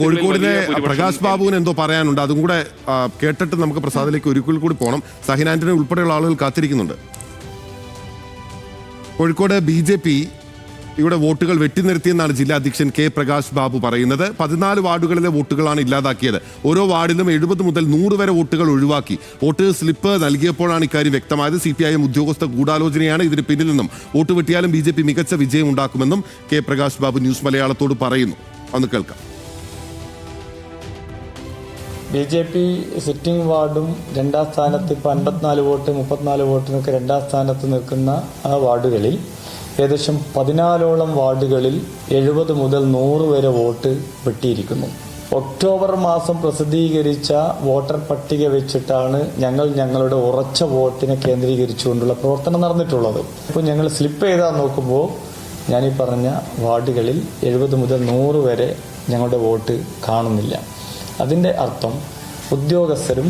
ഭൂരിപക്ഷം പ്രകാശ് ബാബുവിന് എന്തോ പറയാനുണ്ട്. അതും കൂടെ കേട്ടിട്ട് നമുക്ക് പ്രസാദിലേക്ക് ഒരിക്കൽ കൂടി പോകണം സഹിൻ ആന്റണി ഉൾപ്പെടെയുള്ള ആളുകൾ കാത്തിരിക്കുന്നുണ്ട്. കോഴിക്കോട് ബി ജെ പി ഇവിടെ വോട്ടുകൾ വെട്ടിനിർത്തിയെന്നാണ് ജില്ലാ അധ്യക്ഷൻ കെ പ്രകാശ് ബാബു പറയുന്നത്. പതിനാല് വാർഡുകളിലെ വോട്ടുകളാണ് ഇല്ലാതാക്കിയത്. ഓരോ വാർഡിലും എഴുപത് മുതൽ നൂറ് വരെ വോട്ടുകൾ ഒഴിവാക്കി. വോട്ട് സ്ലിപ്പ് നൽകിയപ്പോഴാണ് ഇക്കാര്യം വ്യക്തമായത്. സി പി ഐ എം ഉദ്യോഗസ്ഥ ഗൂഢാലോചനയാണ് ഇതിന് പിന്നിൽ നിന്നും. വോട്ട് വെട്ടിയാലും ബി ജെ പി മികച്ച വിജയം ഉണ്ടാക്കുമെന്നും കെ പ്രകാശ് ബാബു ന്യൂസ് മലയാളത്തോട് പറയുന്നു. ഒന്ന് കേൾക്കാം. ബി ജെ പി സിറ്റിംഗ് വാർഡും രണ്ടാം സ്ഥാനത്ത് ഇപ്പോൾ അൻപത്തിനാല് വോട്ട് മുപ്പത്തിനാല് വോട്ടിനൊക്കെ രണ്ടാം സ്ഥാനത്ത് നിൽക്കുന്ന ആ വാർഡുകളിൽ ഏകദേശം പതിനാലോളം വാർഡുകളിൽ എഴുപത് മുതൽ നൂറ് വരെ വോട്ട് വെട്ടിയിരിക്കുന്നു. ഒക്ടോബർ മാസം പ്രസിദ്ധീകരിച്ച വോട്ടർ പട്ടിക വെച്ചിട്ടാണ് ഞങ്ങൾ ഞങ്ങളുടെ ഉറച്ച വോട്ടിനെ കേന്ദ്രീകരിച്ചുകൊണ്ടുള്ള പ്രവർത്തനം നടന്നിട്ടുള്ളത്. ഇപ്പോൾ ഞങ്ങൾ സ്ലിപ്പ് ചെയ്താൽ നോക്കുമ്പോൾ ഞാനീ പറഞ്ഞ വാർഡുകളിൽ എഴുപത് മുതൽ നൂറ് വരെ ഞങ്ങളുടെ വോട്ട് കാണുന്നില്ല. അതിന്റെ അർത്ഥം ഉദ്യോഗസ്ഥരും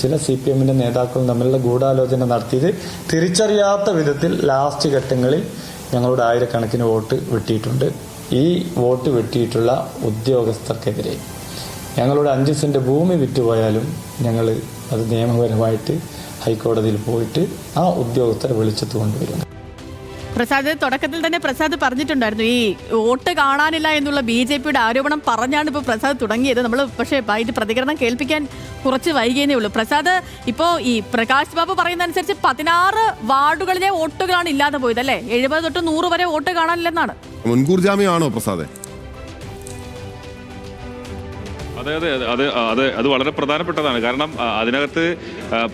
ചില സി പി എമ്മിന്റെ നേതാക്കളും തമ്മിലുള്ള ഗൂഢാലോചന നടത്തിയത് തിരിച്ചറിയാത്ത വിധത്തിൽ ലാസ്റ്റ് ഘട്ടങ്ങളിൽ ഞങ്ങളുടെ ആയിരക്കണക്കിന് വോട്ട് വെട്ടിയിട്ടുണ്ട്. ഈ വോട്ട് വെട്ടിയിട്ടുള്ള ഉദ്യോഗസ്ഥർക്കെതിരെ. ഞങ്ങളുടെ അഞ്ച് സെന്റ് ഭൂമി വിറ്റുപോയാലും ഞങ്ങൾ അത് നിയമപരമായിട്ട് ഹൈക്കോടതിയിൽ പോയിട്ട് ആ ഉദ്യോഗസ്ഥരെ കൊണ്ടുവരും. പ്രസാദ് തുടക്കത്തിൽ തന്നെ പ്രസാദ് പറഞ്ഞിട്ടുണ്ടായിരുന്നു ഈ വോട്ട് കാണാനില്ല എന്നുള്ള ബി ജെ പിയുടെ ആരോപണം പറഞ്ഞാണ് ഇപ്പോൾ പ്രസാദ് തുടങ്ങിയത്. നമ്മൾ പക്ഷേ ഇത് പ്രതികരണം കേൾപ്പിക്കാൻ കുറച്ച് വൈകിയേ ഉള്ളൂ. പ്രസാദ് ഇപ്പോൾ ഈ പ്രകാശ് ബാബു പറയുന്ന അനുസരിച്ച് പതിനാറ് വാർഡുകളിലെ വോട്ടുകളാണ് ഇല്ലാതെ പോയത് അല്ലേ എഴുപത് തൊട്ട് നൂറ് വരെ വോട്ട് കാണാനില്ലെന്നാണ്. മുൻകൂർ ജാമ്യമാണോ പ്രസാദേ? അതെ അതെ അതെ. അത് അത് വളരെ പ്രധാനപ്പെട്ടതാണ്. കാരണം അതിനകത്ത്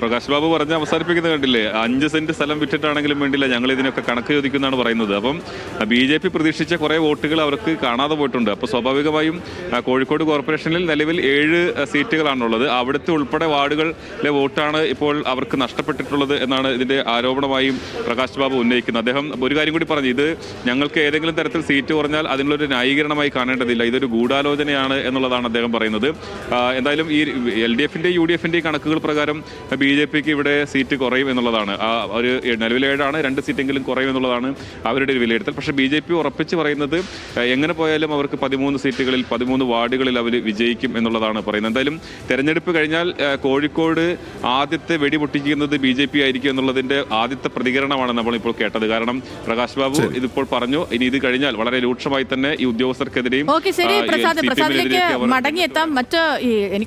പ്രകാശ് ബാബു പറഞ്ഞ് അവസാനിപ്പിക്കുന്നത് കണ്ടില്ലേ? അഞ്ച് സെന്റ് സ്ഥലം വിറ്റിട്ടാണെങ്കിലും വേണ്ടില്ല ഞങ്ങൾ ഇതിനൊക്കെ കണക്ക് ചോദിക്കുന്നതാണ് പറയുന്നത്. അപ്പം ബി ജെ പി പ്രതീക്ഷിച്ച കുറേ വോട്ടുകൾ അവർക്ക് കാണാതെ പോയിട്ടുണ്ട്. അപ്പോൾ സ്വാഭാവികമായും കോഴിക്കോട് കോർപ്പറേഷനിൽ നിലവിൽ ഏഴ് സീറ്റുകളാണുള്ളത്. അവിടുത്തെ ഉൾപ്പെടെ വാർഡുകളിലെ വോട്ടാണ് ഇപ്പോൾ അവർക്ക് നഷ്ടപ്പെട്ടിട്ടുള്ളത് എന്നാണ് ഇതിന്റെ ആരോപണമായും പ്രകാശ് ബാബു ഉന്നയിക്കുന്നത്. അദ്ദേഹം ഒരു കാര്യം കൂടി പറഞ്ഞു. ഇത് ഞങ്ങൾക്ക് ഏതെങ്കിലും തരത്തിൽ സീറ്റ് കുറഞ്ഞാൽ അതിനുള്ളൊരു ന്യായീകരണമായി കാണേണ്ടതില്ല. ഇതൊരു ഗൂഢാലോചനയാണ് എന്നുള്ളതാണ് അദ്ദേഹം പറയുന്നത്. ആ, എന്തായാലും ഈ എൽ ഡി എഫിന്റെ യു ഡി എഫിന്റെ കണക്കുകൾ പ്രകാരം ബി ജെ പിക്ക് ഇവിടെ സീറ്റ് കുറയും എന്നുള്ളതാണ്. ആ ഒരു നിലവിൽ ഏഴാണ് രണ്ട് സീറ്റെങ്കിലും കുറയും എന്നുള്ളതാണ് അവരുടെ ഒരു വിലയിരുത്തൽ. പക്ഷേ ബി ജെ പി ഉറപ്പിച്ച് പറയുന്നത് എങ്ങനെ പോയാലും അവർക്ക് പതിമൂന്ന് സീറ്റുകളിൽ പതിമൂന്ന് വാർഡുകളിൽ അവർ വിജയിക്കും എന്നുള്ളതാണ് പറയുന്നത്. എന്തായാലും തെരഞ്ഞെടുപ്പ് കഴിഞ്ഞാൽ കോഴിക്കോട് ആദ്യത്തെ വെടിപൊട്ടിക്കുന്നത് ബി ജെ പി ആയിരിക്കും എന്നുള്ളതിന്റെ ആദ്യത്തെ പ്രതികരണമാണ് നമ്മൾ ഇപ്പോൾ കേട്ടത്. കാരണം പ്രകാശ് ബാബു ഇതിപ്പോൾ പറഞ്ഞു ഇനി ഇത് കഴിഞ്ഞാൽ വളരെ രൂക്ഷമായി തന്നെ ഈ ഉദ്യോഗസ്ഥർക്കെതിരെയും ഓക്കെ മറ്റ് ഈ എനിക്ക്